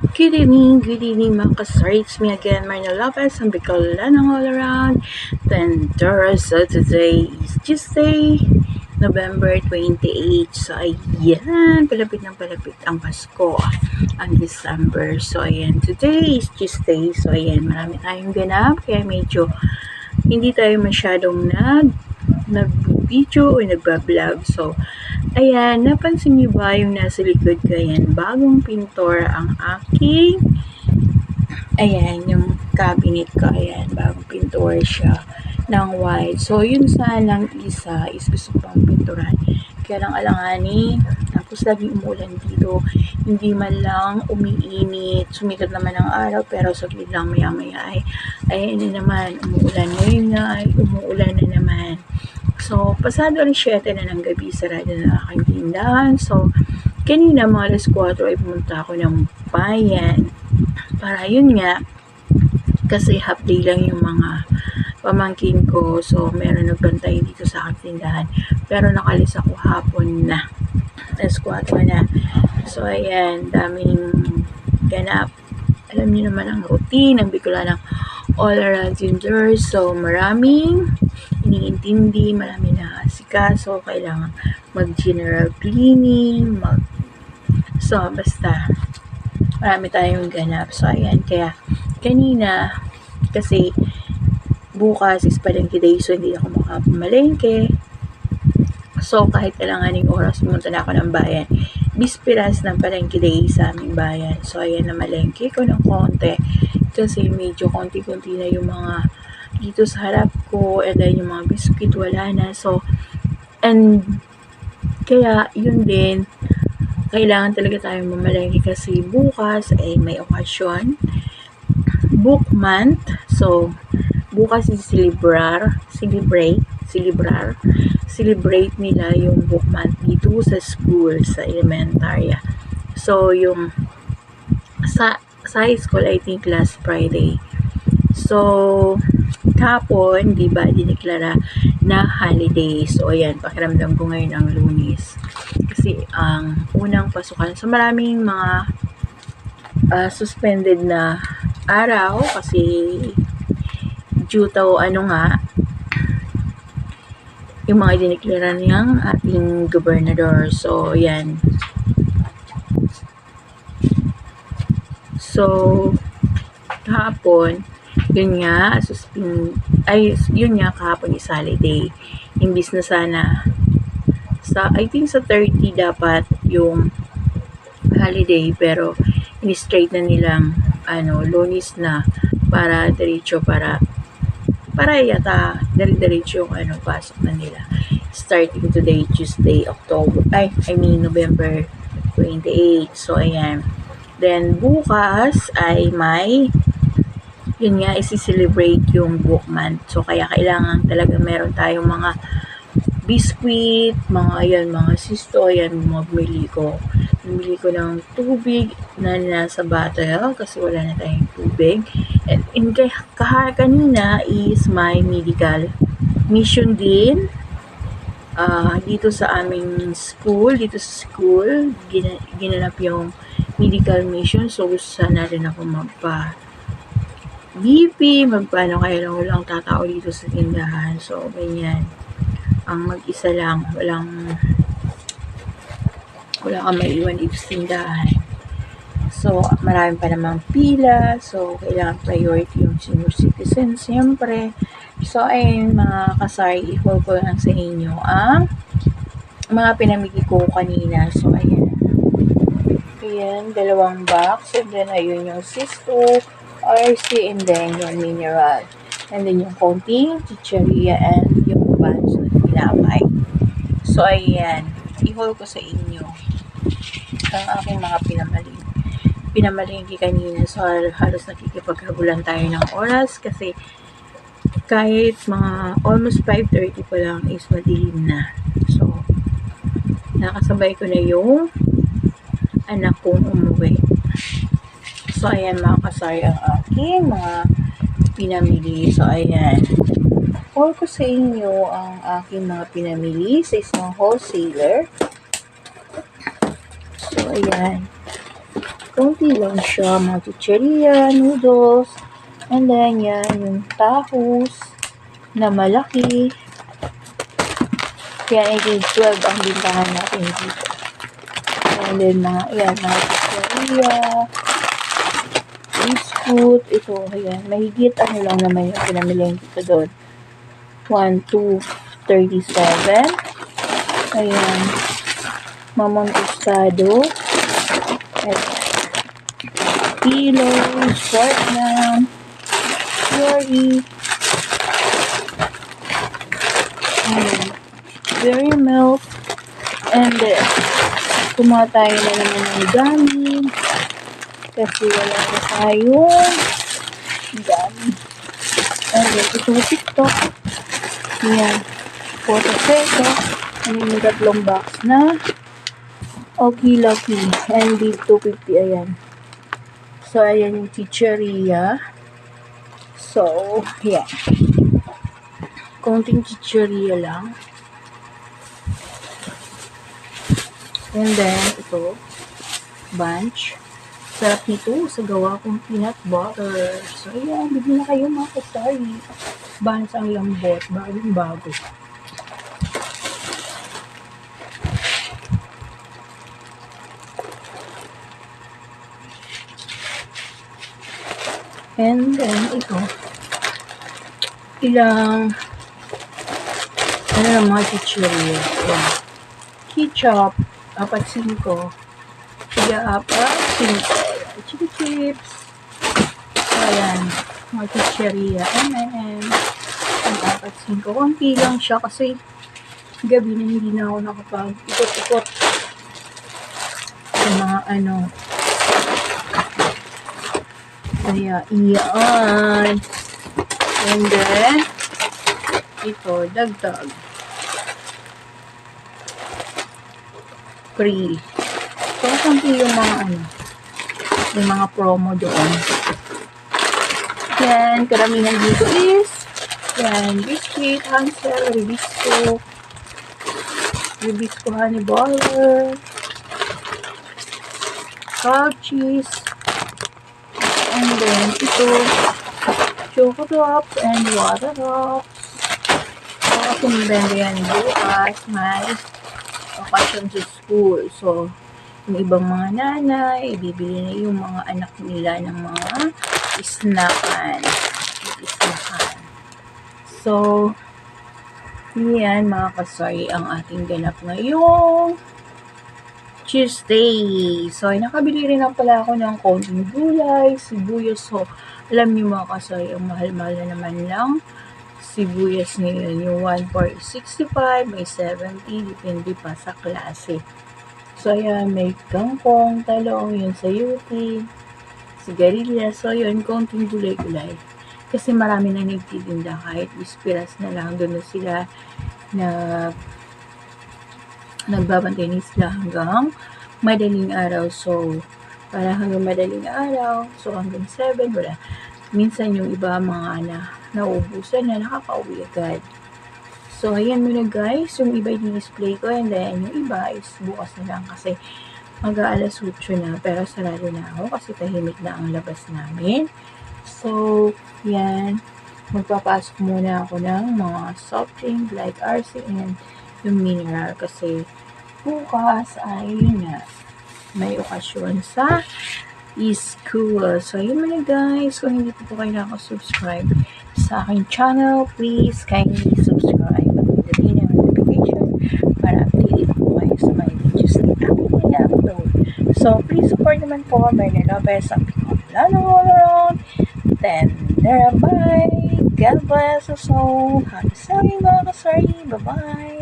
Good evening, good evening mga kasar. It's me again, Marina Lopez, ang Bicolanang all around. Then, so today is Tuesday, November 28. So, ayan, palapit ng palapit ang Pasko, ang December. So, ayan, today is Tuesday. So, ayan, marami tayong ganap, kaya medyo hindi tayo masyadong nag nag-video o nagbablog. So, ayan, napansin niyo ba yung nasa likod ko? Ayan, bagong pintor ang aking ayan, yung cabinet ko. Ayan, bagong pintor siya ng white. So, yun sanang isa is gusto pang pinturan. Kaya lang alanganin, tapos lagi umulan dito. Hindi man lang umiinit. Sumikat naman ang araw, pero saglit lang maya-maya ay, ayan na naman, umuulan. Ngayon nga ay umuulan na naman. So, pasado alas 7 na ng gabi, sarado na aking tindahan. So, kanina mga alas 4 ay pumunta ako ng bayan. Para yun nga, kasi half day lang yung mga pamangkin ko. So, meron nagbantay dito sa aking tindahan. Pero nakalis ako hapon na. Alas 4 na. So, ayan, daming ganap. Alam niyo naman ang routine, ang Bicolanang all around gingers. So, maraming iniintindi, marami na asikaso, kailangan mag-general cleaning, mag... So, basta, marami tayong ganap. So, ayan, kaya, kanina, kasi, bukas is palengke day, so hindi ako makapamalengke. So, kahit kailanganing oras, pumunta na ako ng bayan. Bispiras ng palengke day sa aming bayan. So, ayan na malengke ko ng konti. Kasi medyo konti-konti na yung mga dito sa harap ko and then yung mga biscuit wala na. So and kaya yun din kailangan talaga tayong mamalengke kasi bukas ay may okasyon book month. So bukas is celebrar celebrate celebrar celebrate nila yung book month dito sa school sa elementary so yung sa sa high school I think last Friday. So kahapon, di ba, dineklara na holiday. So, ayan, pakiramdam ko ngayon ang lunis. Kasi, ang unang pasukan, so maraming mga uh, suspended na araw kasi due to ano nga, yung mga dineklara niyang ating gobernador. So, ayan. So, kahapon, yun nga, suspend, ay, yun nga, kahapon is holiday. Imbis na sana, sa, I think sa 30 dapat yung holiday, pero in-straight na nilang, ano, lunis na, para diretso, para, para yata, diretso yung, ano, pasok na nila. Starting today, Tuesday, October, ay, I mean, November 28. So, ayan. Then, bukas ay may yun nga, isi-celebrate yung book month. So, kaya kailangan talaga meron tayong mga biscuit, mga yan, mga sisto, yan, bumili ko. Bumili ko ng tubig na nasa bottle kasi wala na tayong tubig. And in kaha kanina is my medical mission din. Uh, dito sa aming school, dito sa school, gina, ginanap yung medical mission. So, gusto sana rin ako magpa BP, magpaano kaya lang walang tatao dito sa tindahan. So, ganyan. Ang mag-isa lang, walang wala kang maiwan dito sa tindahan. So, marami pa namang pila. So, kailangan priority yung senior citizen, siyempre. So, ayun mga kasay, i-hold ko lang sa inyo ang mga pinamili ko kanina. So, ayan. Ayan, dalawang box. And then, ayun yung Cisco RC and then yung mineral. And then yung konting chicheria and yung buns na tinapay. So, ayan. I-haul ko sa inyo ang aking mga pinamali. Pinamalingki kanina. So, halos nakikipaghabulan tayo ng oras kasi kahit mga almost 5.30 pa lang is madilim na. So, nakasabay ko na yung anak kong umuwi. So, ayan mga kasari ang aking mga pinamili. So, ayan. Call ko sa inyo ang aking mga pinamili sa isang wholesaler. So, ayan. Kunti lang siya, mga chicheria, noodles, and then yan, yung tahos na malaki. Yan, ay grade 12 ang bintahan natin dito. And then, mga, yan, mga chicheria, biscuit, ito, ayan, mahigit, ano lang naman yung pinamili dito doon. 1, 2, 37. Ayan, mamang tostado. Ayan. Kilo, short na, Yori, Ayan. Dairy milk, and then, kumuha tayo na naman ng gummy, kasi wala na tayong. And then, ito TikTok, yan, 40 peso, ano yung tatlong box na, Okay Lucky, and big 250, ayan. So, ayan yung chicheria. So, yeah. Konting chicheria lang. And then, ito, bunch. Sarap nito sa gawa kong peanut butter. So, ayan, bigyan na kayo mga kasari. Bunch ang lambot, bagong bago. And then, ito, ilang, ano na mga chichirya. Yan. Ketchup, apat singko. Tiga apat, singko. Chili chips. Ayan, mga chichirya. M&M. Ang apat singko. Kunti lang siya kasi gabi na hindi na ako nakapag-ikot-ikot sa mga ano, kaya, iyan. And then, ito, dagdag. Free. So, sampi yung mga ano, yung mga promo doon. Yan, karamihan dito is, yan, biscuit, Hansel, Ribisco, Ribisco honey baller, cow cheese, And then, ito, choco drops and water drops. So, kasi mabenda yan bukas, may occasion sa school. So, yung ibang mga nanay, ibibili na yung mga anak nila ng mga snackan. Snackan. So, yan mga kasari ang ating ganap ngayong Tuesday. So, ay nakabili rin na pala ako ng konting gulay, sibuyas. So, alam niyo mga kasay, ang mahal-mahal na naman lang sibuyas ngayon. Yung 1 for 65, may 70, depende pa sa klase. So, ayan, may kangkong, talong, yun sa yuti, sigarilyas. So, yun, konting gulay-gulay. Kasi marami na nagtitinda kahit bispiras na lang. Doon na sila nag nagbabantay ni sila hanggang madaling araw. So, para hanggang madaling araw, so hanggang 7, wala. Minsan yung iba mga na naubusan na nakaka-uwi agad. So, ayan muna guys, yung iba i-display ko and then yung iba is bukas na lang kasi mag-aalas 8 na pero sarado na ako kasi tahimik na ang labas namin. So, yan. Magpapasok muna ako ng mga soft drink like RC and yung mineral kasi bukas ay yun nga may okasyon sa school. So, yun mga guys. Kung hindi po po kayo nakasubscribe sa aking channel, please kindly subscribe at pindutin ang notification para updated po kayo sa mga videos na aking i-upload. So, please support naman po Marina Lopez ang Picolano all around. Then, there, bye! God bless us all. Happy selling mga kasari. Bye-bye!